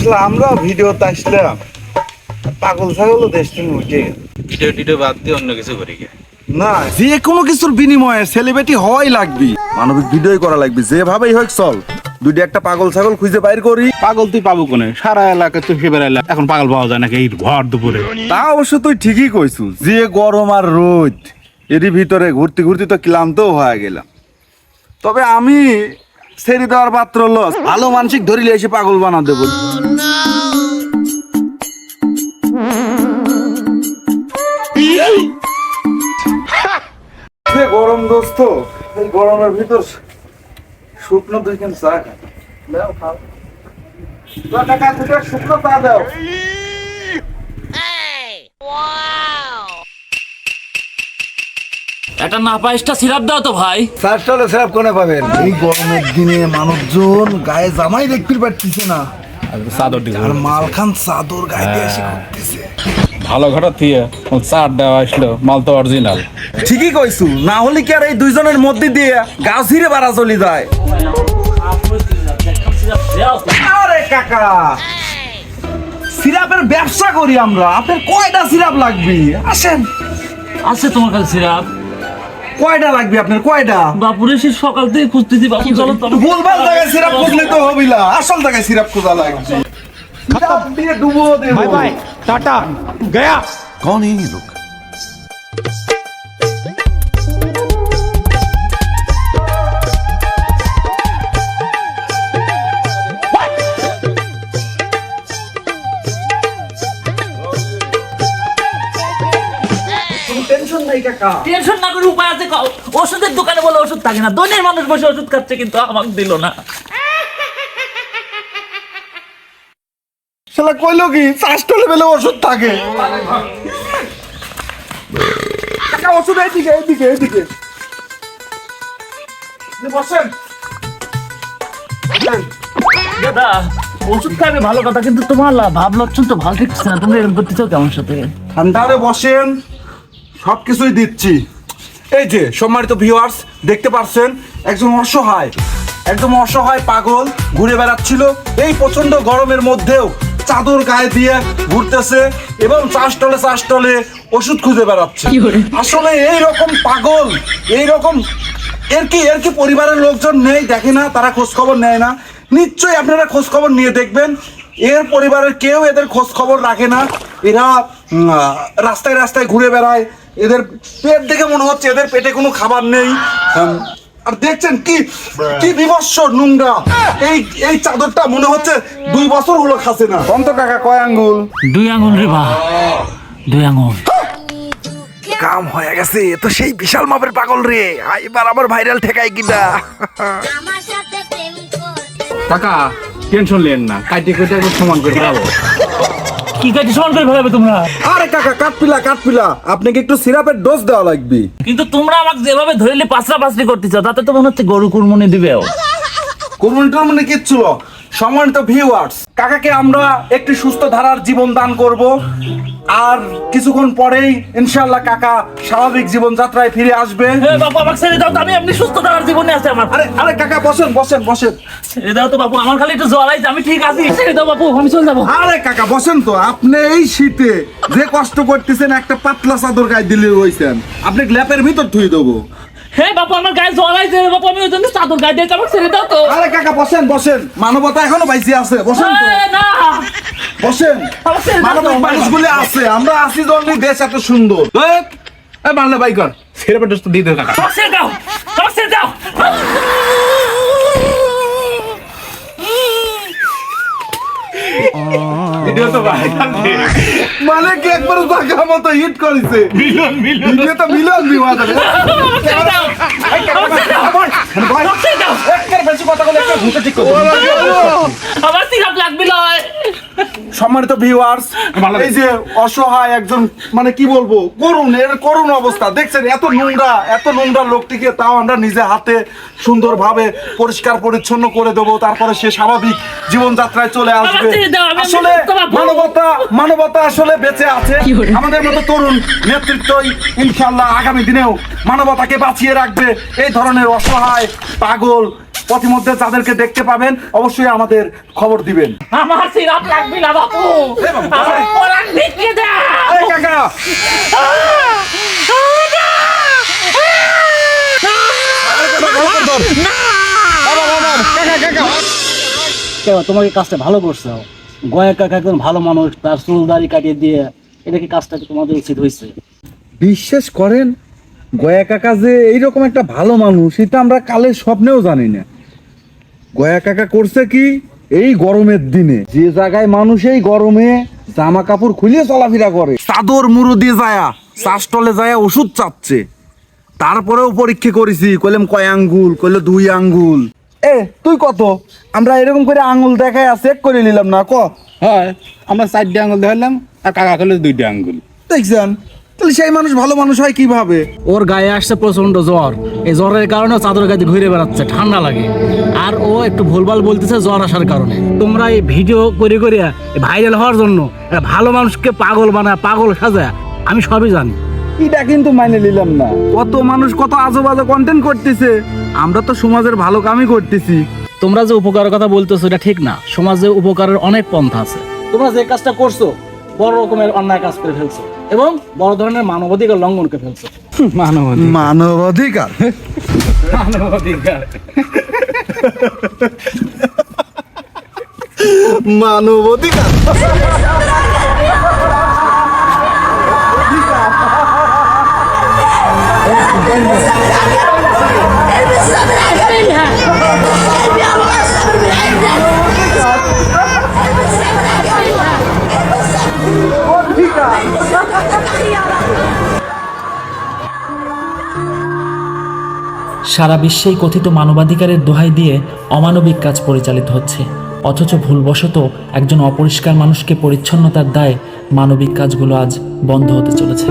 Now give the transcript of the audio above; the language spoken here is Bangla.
আসলে আমরা ভিডিওতে আসলাম। পাগল দেশ থেকে উঠে গেল। ভিডিও টিডিও বাদ দিয়ে অন্য কিছু করি গে। না। যে কোনো কিছুর বিনিময়ে সেলিব্রিটি হওয়াই লাগবে। মানবিক ভিডিওই করা লাগবে যেভাবেই হোক চল। দুইটা একটা পাগল ছাগল খুঁজে বাইর করি। পাগল তুই পাবো কোনে? সারা এলাকা এখন পাগল পাওয়া যায় নাকি এই ভর দুপুরে? তা অবশ্য তুই ঠিকই কইছু যে গরম আর রোদ এরই ভিতরে ঘুরতে ঘুরতে তো ক্লান্ত হয়ে গেলাম। তবে আমি ছেড়ে দেওয়ার পাত্র লস ভালো মানসিক ধরিলে এসে পাগল বানা দেবো গরম দোস্ত এই গরমের ভিতর শুকনো দুই কেন চা দাও খাও শুকনো চা দাও একটা নাপাইশটা সিরাপ দাও তো ভাই। চার চলে স্যাপ কোনে পাবেন? এই গরমের দিনে মানুষজন গায়ে জামাই দেখতে পারতেছে না। চাদর দিকে আর মালখান চাদর গায়ে দিয়ে এসে করতেছে। ভালো ঘটা দিয়ে চার দেওয়া আসলো মাল তো অরিজিনাল ঠিকই কইছু না হলে কি আর এই দুইজনের মধ্যে দিয়ে গাছ হিরে বাড়া চলে যায়? আরে কাকা সিরাপের ব্যবসা করি আমরা। আপনার কয়টা সিরাপ লাগবে? আসেন। আছে তোমার কাছে সিরাপ? কয়টা লাগবে আপনার? কয়টা? বাপুরে সে সকাল থেকে খুঁজতেছি বাপু চলো তো ভুলভাল জায়গায় সিরাপ খুঁজলে তো হবিলা আসল জায়গায় সিরাপ খোঁজা লাগবে। ডুবো দেবো। টাটা গয়া। কোন লোক। টেনশন নাই কাকা টেনশন না করে উপায় আছে ওষুধের দোকানে বলে ওষুধ থাকে না। দৈনের মানুষ বসে ওষুধ খাচ্ছে কিন্তু আমাকে দিল না। শালা কইলো কি চাষটা লেভেলে ওষুধ থাকে। ওষুধ বসেন। বসেন। দাদা ওষুধ খাবে ভালো কথা কিন্তু তোমার ভাব লক্ষণ তো ভালো ঠিকছে না। তুমি এরকম করতে চাও কেমন সাথে? ঠান্ডারে বসেন। সব কিছুই দিচ্ছি। এই যে সম্মানিত ভিউয়ার্স দেখতে পাচ্ছেন একজন অসহায় একদম অসহায় পাগল ঘুরে বেড়াচ্ছিল। এই প্রচণ্ড গরমের মধ্যেও চাদর গায়ে দিয়ে ঘুরতেছে এবং চাষ টলে চাষ টলে ওষুধ খুঁজে বেড়াচ্ছে। আসলে এই রকম পাগল এই রকম এর কি এর কি পরিবারের লোকজন নেই? দেখে না তারা খোঁজ খবর নেয় না। নিশ্চয়ই আপনারা খোঁজ খবর নিয়ে দেখবেন। এর পরিবারের কেউ এদের খোঁজ খবর রাখে না। এরা রাস্তায় রাস্তায় ঘুরে বেড়ায়। এদের পেট দেখে মনে হচ্ছে এদের পেটে কোনো খাবার নেই। আর দেখছেন কি কি বিভৎস নোংরা। এই এই চাদরটা মনে হচ্ছে দুই বছর হলো খাসে না। অন্ত কাকা কয় আঙ্গুল? দুই আঙুল রে বা দুই আঙুল কাম হয়ে গেছে তো সেই বিশাল মাপের পাগল রে। এবার আবার ভাইরাল ঠেকাই কিনা আমার সাথে প্রেম করতে কাকা টেনশন নেন না। কাটি কেটে সমান করে ফেলাবো কি কাটি সমান করে ফেলাবে তোমরা? আরে কাকা কাঠপিলা কাঠপিলা আপনাকে একটু সিরাপের ডোজ দেওয়া লাগবে। কিন্তু তোমরা আমাকে যেভাবে ধরলে পাঁচরা পাঁচরি করতেছ তাতে তো মনে হচ্ছে গরু কুরমুনি দিবেও। কুরমুনি টুরমুনি কিচ্ছু না। সম্মানিত ভিউয়ার্স কাকাকে আমরা একটি সুস্থ ধারার জীবন দান করব। আর কিছুক্ষণ পরেই ইনশাআল্লাহ কাকা স্বাভাবিক জীবন যাত্রায় ফিরে আসবে। এ বাপু আমাকে ছেড়ে দাও তো আমি এমনি সুস্থ ধারার জীবনে আছে আমার। আরে আরে কাকা বসেন বসেন বসেন। ছেড়ে দাও তো বাপু আমার খালি একটু জ্বর আইছে আমি ঠিক আছি। ছেড়ে দাও বাপু আমি চলে যাব। আরে কাকা বসেন তো আপনি এই শীতে যে কষ্ট করতেছেন একটা পাতলা চাদর গায়ে দিলে রইছেন আপনি ল্যাপের ভিতর থুই দেবো। হে বাপু আমার গায়ে জ্বর আইছে বাপু আমি ওই জন্য চাদর গায়ে দিয়েছি আমাকে ছেড়ে দাও তো। আরে কাকা বসেন বসেন। মানবতা এখনও বাইসে আছে বসেন তো। এ, না। বসেন। আমার ছেড়ে দাও মানবিক তো। মানুষগুলি আছে আমরা আছি জন্যই দেশ এত সুন্দর। এ মারলে বাই কর। ছেড়ে পেটে তো দিয়ে দে কাকা। আমার ছেড়ে দাও আমার ছেড়ে দাও। ভিডিও তো মানে কি একবার জায়গা মতো হিট করেছে। মিলন মিলন। ভিডিও তো মিলন যাবে আমার সিরাপ লাগবে লয়। সম্মানিত ভিউয়ার্স এই যে অসহায় একজন মানে কি বলব করুন এর করুন অবস্থা। দেখছেন এত নোংরা এত নোংরা লোকটিকে তাও আমরা নিজে হাতে সুন্দরভাবে পরিষ্কার পরিচ্ছন্ন করে দেবো তারপরে সে স্বাভাবিক জীবনযাত্রায় চলে আসবে। আসলে মানবতা মানবতা আসলে বেঁচে আছে। আমাদের মতো তরুণ নেতৃত্বই ইনশাল্লাহ আগামী দিনেও মানবতাকে বাঁচিয়ে রাখবে। এই ধরনের অসহায় পাগল পথিমধ্যে যাদেরকে দেখতে পাবেন অবশ্যই আমাদের খবর দিবেন। আমার সিরাপ লাগবে না বাপু। আমার পরাণ ভিক্ষে দাও। এই কাকা। তোমাকে কাজটা ভালো করছ গয়া কাকা একজন ভালো মানুষ তার চুল দাড়ি কাটিয়ে দিয়ে এটা কি কাজটা কি তোমাদের উচিত হয়েছে? বিশ্বাস করেন গয়া কাকা যে এইরকম একটা ভালো মানুষ এটা আমরা কালের স্বপ্নেও জানি না। গয়া কাকা করছে কি? এই গরমের দিনে। যে জায়গায় মানুষ এই গরমে জামা কাপড় খুলে চলাফেরা করে চাদর মুড়ো দিয়ে যায়া চাষটলে যায়া ওষুধ চাচ্ছে। তারপরেও পরীক্ষা করেছি কইলাম কয় আঙ্গুল কইলো দুই আঙ্গুল। এ তুই কত? আমরা এরকম করে আঙ্গুল দেখায় চেক করে নিলাম না ক? হ্যাঁ আমরা চারটে আঙ্গুল ধরলাম আর কাকা করলে দুইটা আঙ্গুল। দেখছেন? তাহলে সেই মানুষ ভালো মানুষ হয় কীভাবে? ওর গায়ে আসছে প্রচণ্ড জ্বর। এই জ্বরের কারণে ও চাদর গায়ে ঘুরে বেড়াচ্ছে ঠান্ডা লাগে। আর ও একটু ভুলভাল বলতেছে জ্বর আসার কারণে। তোমরা এই ভিডিও করে করে ভাইরাল হওয়ার জন্য একটা ভালো মানুষকে পাগল বানায় পাগল সাজায়। আমি সবই জানি। এটা কিন্তু মাইনে নিলাম না। কত মানুষ কত আজে বাজে কন্টেন্ট করতেছে। আমরা তো সমাজের ভালো কামই করতেছি। তোমরা যে উপকারের কথা বলতেছো এটা ঠিক না। সমাজে উপকারের অনেক পন্থা আছে। তোমরা যে কাজটা করছ বড় রকমের অন্যায় কাজ করে ফেলছে এবং বড় ধরনের মানবাধিকার লঙ্ঘন করে ফেলছে। মানব মানবাধিকার? মানবাধিকার। মানবাধিকার? সারা বিশ্বেই কথিত মানবাধিকারের দোহাই দিয়ে অমানবিক কাজ পরিচালিত হচ্ছে। অথচ ভুলবশত একজন অপরিষ্কার মানুষকে পরিচ্ছন্নতার দায় মানবিক কাজগুলো আজ বন্ধ হতে চলেছে।